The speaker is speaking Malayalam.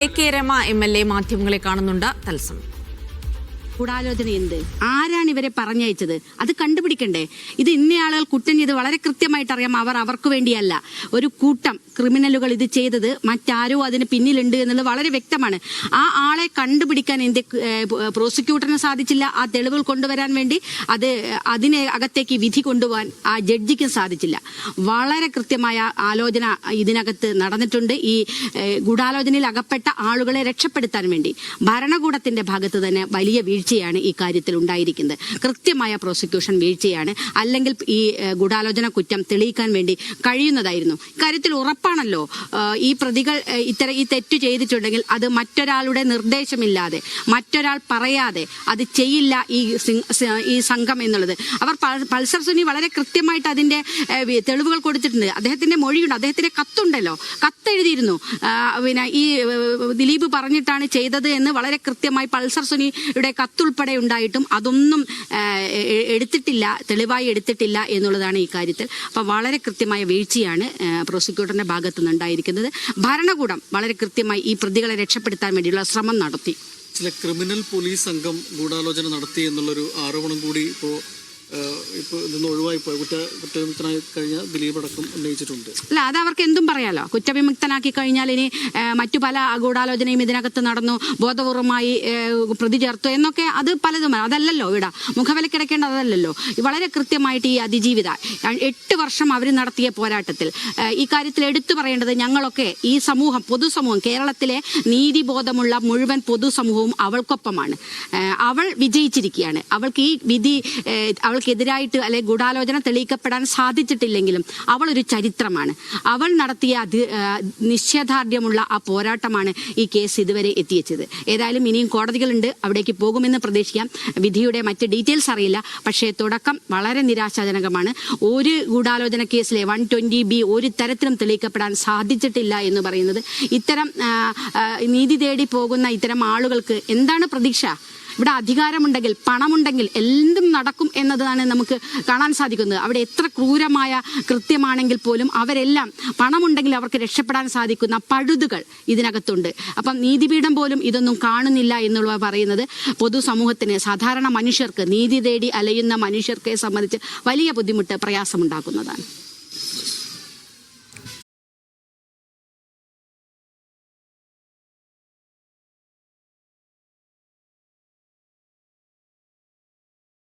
K Rema M L A മാധ്യമങ്ങളെ കാണുന്നുണ്ട്. തത്സമയം. ഗൂഢാലോചന എന്ത് ആരാണ് ഇവരെ പറഞ്ഞയച്ചത്? അത് കണ്ടുപിടിക്കണ്ടേ? ഇത് ഇന്നയാളുകൾ കുറ്റം ചെയ്ത് വളരെ കൃത്യമായിട്ട് അറിയാം അവർ അവർക്ക് വേണ്ടിയല്ല. ഒരു കൂട്ടം ക്രിമിനലുകൾ ഇത് ചെയ്തത് മറ്റാരോ അതിന് പിന്നിലുണ്ട് എന്നുള്ളത് വളരെ വ്യക്തമാണ്. ആ ആളെ കണ്ടുപിടിക്കാൻ ഇന്ത്യ പ്രോസിക്യൂട്ടറിന് സാധിച്ചില്ല. ആ തെളിവുകൾ കൊണ്ടുവരാൻ വേണ്ടി അത് അതിനെ അകത്തേക്ക് വിധി കൊണ്ടുപോകാൻ ആ ജഡ്ജിക്കും സാധിച്ചില്ല. വളരെ കൃത്യമായ ആലോചന ഇതിനകത്ത് നടന്നിട്ടുണ്ട്. ഈ ഗൂഢാലോചനയിൽ അകപ്പെട്ട ആളുകളെ രക്ഷപ്പെടുത്താൻ വേണ്ടി. ഭരണകൂടത്തിന്റെ ഭാഗത്ത് തന്നെ വലിയ വീഴ്ചയാണ് ഈ കാര്യത്തിൽ ഉണ്ടായിരിക്കുന്നത്. കൃത്യമായ പ്രോസിക്യൂഷൻ വീഴ്ചയാണ്. അല്ലെങ്കിൽ ഈ ഗൂഢാലോചന കുറ്റം തെളിയിക്കാൻ വേണ്ടി കഴിയുന്നതായിരുന്നു. ഇക്കാര്യത്തിൽ ഉറപ്പാണല്ലോ ഈ പ്രതികൾ ഇത്തരം ഈ തെറ്റ് ചെയ്തിട്ടുണ്ടെങ്കിൽ അത് മറ്റൊരാളുടെ നിർദ്ദേശമില്ലാതെ മറ്റൊരാൾ പറയാതെ അത് ചെയ്യില്ല ഈ ഈ സംഘം എന്നുള്ളത്. അവർ പൾ- പൾസർ സുനി വളരെ കൃത്യമായിട്ട് അതിന്റെ തെളിവുകൾ കൊടുത്തിട്ടുണ്ട്. അദ്ദേഹത്തിന്റെ മൊഴിയുണ്ട്. അദ്ദേഹത്തിന്റെ കത്തുണ്ടല്ലോ. കത്തെഴുതിയിരുന്നു. പിന്നെ ഈ ദിലീപ് പറഞ്ഞിട്ടാണ് ചെയ്തത് എന്ന് വളരെ കൃത്യമായി പൾസർ സുനിയുടെ കത്തുൾപ്പെടെ ഉണ്ടായിട്ടും അതൊന്നും എടുത്തിട്ടില്ല തെളിവായി എടുത്തിട്ടില്ല എന്നുള്ളതാണ് ഈ കാര്യത്തിൽ. അപ്പം വളരെ കൃത്യമായ വീഴ്ചയാണ് പ്രോസിക്യൂട്ടറിന്റെ ഭാഗത്തു നിന്നുണ്ടായിരിക്കുന്നത്. ഭരണകൂടം വളരെ കൃത്യമായി ഈ പ്രതികളെ രക്ഷപ്പെടുത്താൻ വേണ്ടിയുള്ള ശ്രമം നടത്തി. ചില ക്രിമിനൽ പോലീസ് സംഘം ഗൂഢാലോചന നടത്തി എന്നുള്ളൊരു ആരോപണം കൂടി ഇപ്പോൾ ദിലീപ് അല്ല അത് അവർക്ക് എന്തും പറയാലോ? കുറ്റവിമുക്തനാക്കി കഴിഞ്ഞാൽ ഇനി മറ്റു പല ഗൂഢാലോചനയും ഇതിനകത്ത് നടന്നു ബോധപൂർവമായി പ്രതി ചേർത്തു എന്നൊക്കെ അത് പലതും അതല്ലല്ലോ ഇവിടെ. മുഖവിലക്കിടക്കേണ്ടത് അതല്ലല്ലോ വളരെ കൃത്യമായിട്ട് ഈ അതിജീവിത എട്ട് വർഷം അവർ നടത്തിയ പോരാട്ടത്തിൽ ഈ കാര്യത്തിൽ എടുത്തു പറയേണ്ടത് ഞങ്ങളൊക്കെ ഈ സമൂഹം പൊതുസമൂഹം കേരളത്തിലെ നീതിബോധമുള്ള മുഴുവൻ പൊതുസമൂഹവും അവൾക്കൊപ്പമാണ്. അവൾ വിജയിച്ചിരിക്കുകയാണ്. അവൾക്ക് ഈ വിധി ഏഹ്, അവൾക്കെതിരായിട്ട് അല്ലെ ഗൂഢാലോചന തെളിയിക്കപ്പെടാൻ സാധിച്ചിട്ടില്ലെങ്കിലും അവൾ ഒരു ചരിത്രമാണ്. അവൾ നടത്തിയ അതി നിശ്ചയദാർഢ്യമുള്ള ആ പോരാട്ടമാണ് ഈ കേസ് ഇതുവരെ എത്തിച്ചത്. ഏതായാലും ഇനിയും കോടതികളുണ്ട്. അവിടേക്ക് പോകുമെന്ന് പ്രതീക്ഷിക്കാം. വിധിയുടെ മറ്റ് ഡീറ്റെയിൽസ് അറിയില്ല. പക്ഷേ തുടക്കം വളരെ നിരാശാജനകമാണ്. ഒരു ഗൂഢാലോചന കേസിലെ വൺ ബി ഒരു തരത്തിലും തെളിയിക്കപ്പെടാൻ സാധിച്ചിട്ടില്ല എന്ന് പറയുന്നത് ഇത്തരം നീതി തേടി പോകുന്ന ഇത്തരം ആളുകൾക്ക് എന്താണ് പ്രതീക്ഷ? ഇവിടെ അധികാരമുണ്ടെങ്കിൽ പണമുണ്ടെങ്കിൽ എന്തും നടക്കും എന്നതാണ് നമുക്ക് കാണാൻ സാധിക്കുന്നത്. അവിടെ എത്ര ക്രൂരമായ കൃത്യമാണെങ്കിൽ പോലും അവരെല്ലാം പണമുണ്ടെങ്കിൽ അവർക്ക് രക്ഷപ്പെടാൻ സാധിക്കുന്ന പഴുതുകൾ ഇതിനകത്തുണ്ട്. അപ്പം നീതിപീഠം പോലും ഇതൊന്നും കാണുന്നില്ല എന്നുള്ള പറയുന്നത് പൊതുസമൂഹത്തിന് സാധാരണ മനുഷ്യർക്ക് നീതി തേടി അലയുന്ന മനുഷ്യർക്കെ സംബന്ധിച്ച് വലിയ ബുദ്ധിമുട്ട് പ്രയാസമുണ്ടാക്കുന്നതാണ്.